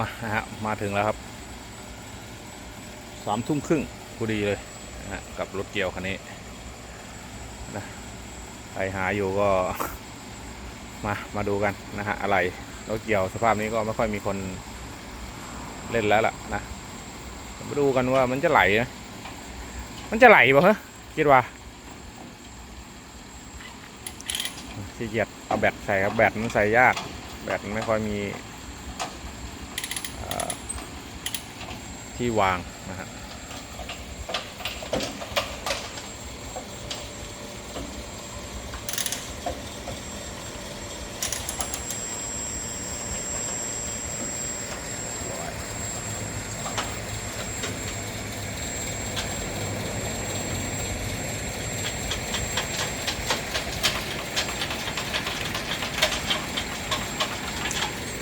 มานะฮะมาถึงแล้วครับสามทุ่มครึ่งพอดีเลยนะฮะกับรถเกี่ยวคันนี้นะใครหาอยู่ก็มามาดูกันนะฮะอะไรรถเกี่ยวสภาพนี้ก็ไม่ค่อยมีคนเล่นแล้วล่ะนะมาดูกันว่ามันจะไหลนะมันจะไหลป่ฮะคิดว่าขี้เกียจเอาแบตใส่ครับแบตมันใส่ยากแบตไม่ค่อยมีเอ่อ ที่วางนะฮะ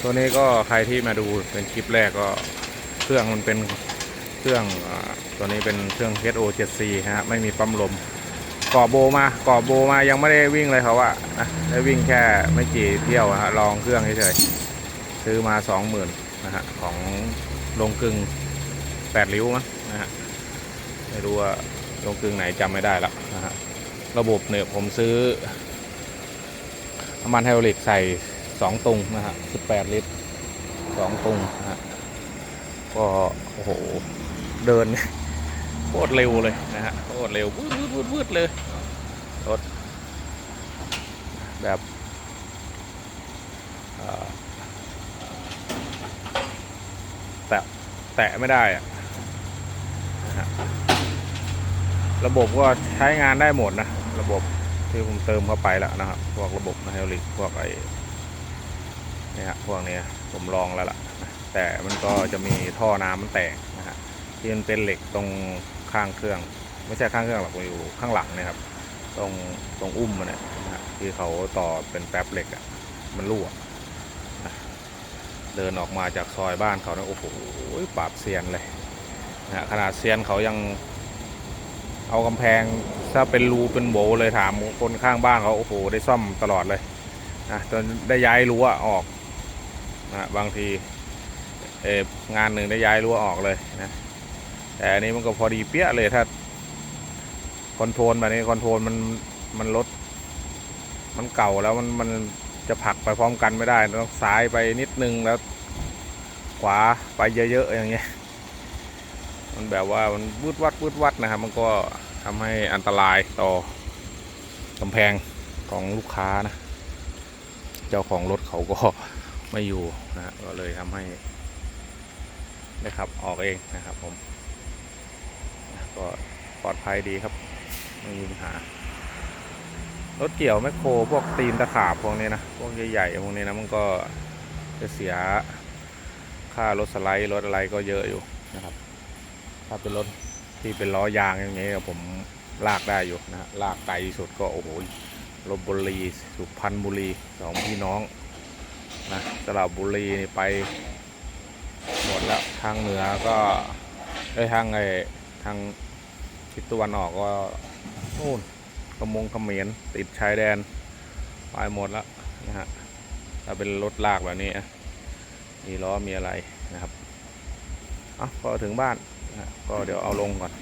ตัวนี้ก็ใครที่มาดูเป็นคลิปแรกก็ เครื่องมันเป็นเครื่องอตัวนี้เป็นเครื่อง HO7C ฮะไม่มีปั๊มลมก่อโบมาก่อโบมายังไม่ได้วิ่งเลยเขาอะนะได้วิ่งแค่ไม่กี่เที่ยวฮะลองเครื่องเฉยๆซื้อมา20,000นะฮะของลงกึ่ง8ริ้วมั้งนะฮะไม่รู้ว่าลงกึ่งไหนจำไม่ได้ละนะฮะระบบเนี่ยผมซื้อน้ำมันไฮดรอลิกใส่สองตุงนะฮะสิบแปดลิตรสองตุงนะฮะ ก็โอ้โหเดินโคตรเร็วเลยนะฮะโคตรเร็ววืดวืดวืดวืดเลยรถแบบแตะแตะไม่ได้อะนะฮะระบบก็ใช้งานได้หมดนะ ระบบที่ผมเติมเข้าไปแล้วนะครับ พวกระบบไฮดรอลิกพวกไอเนี่ยฮะพวกนี้ผมลองแล้วล่ะ แต่มันก็จะมีท่อน้ำมันแตกนะฮะที่มันเป็นเหล็กตรงข้างเครื่อง ไม่ใช่ข้างเครื่องหรอกมันอยู่ข้างหลังเนะครับ ตรงตรงอุ้มมันเนี่ยนะฮะที่เขาต่อเป็นแป๊บเหล็กอะ่ะมันรั่วนะเดินออกมาจากซอยบ้านเขาเนี่ยโอ้โหปราบเซียนเลยนะฮะขนาดเซียนเขายังเอากำแพงถ้าเป็นรูเป็นโบเลยถามคนข้างบ้านเขาโอ้โหได้ซ่อมตลอดเลยนะจนได้ย้ายรั้วออกนะบางที เอองานหนึ่งได้ย้ายรั้วออกเลยนะแต่อันนี้มันก็พอดีเปี้ยเลยถ้าคอนโทรลแบบนี้คอนโทรลมันมันลด มันเก่าแล้วมันมันจะผลักไปพร้อมกันไม่ได้ต้องซ้ายไปนิดนึงแล้วขวาไปเยอะๆอย่างเงี้ย มันแบบว่ามันวืดวัดวืดวัดนะครับ มันก็ทำให้อันตรายต่อกำแพงของลูกค้านะ เจ้าของรถเขาก็ไม่อยู่นะฮะก็เลยทำให้ ได้ขับออกเองนะครับผมก็ปลอดภัยดีครับไม่มีปัญหารถเกี่ยวแมคโครพวกตีนตะขาบพวกนี้นะพวกใหญ่ๆพวกนี้นะมันก็จะเสียค่ารถสไลด์รถอะไรก็เยอะอยู่นะครับ ถ้าเป็นรถที่เป็นล้อยางอย่างเงี้ผมลากได้อยู่นะลากไกลสุดก็โอ้โหลบบุรีสุพรรณบุรีสองพี่น้องนะสระบุรีนี่ไปางเหนือก็เอ้ยทางไอ้ทางทิศตะวันออกก็นู่นกระมงเขมรติดชายแดนไปหมดแล้วนะฮะถ้าเป็นรถลากแบบนี้มีล้อมีอะไรนะครับอะก็ถึงบ้านนะก็เดี๋ยวเอาลงก่อน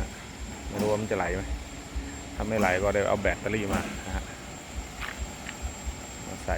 นะไม่รู้ว่ามันจะไหลไหมถ้าไม่ไหลก็ได้เอาแบตเตอรี่มานะฮะมาใส่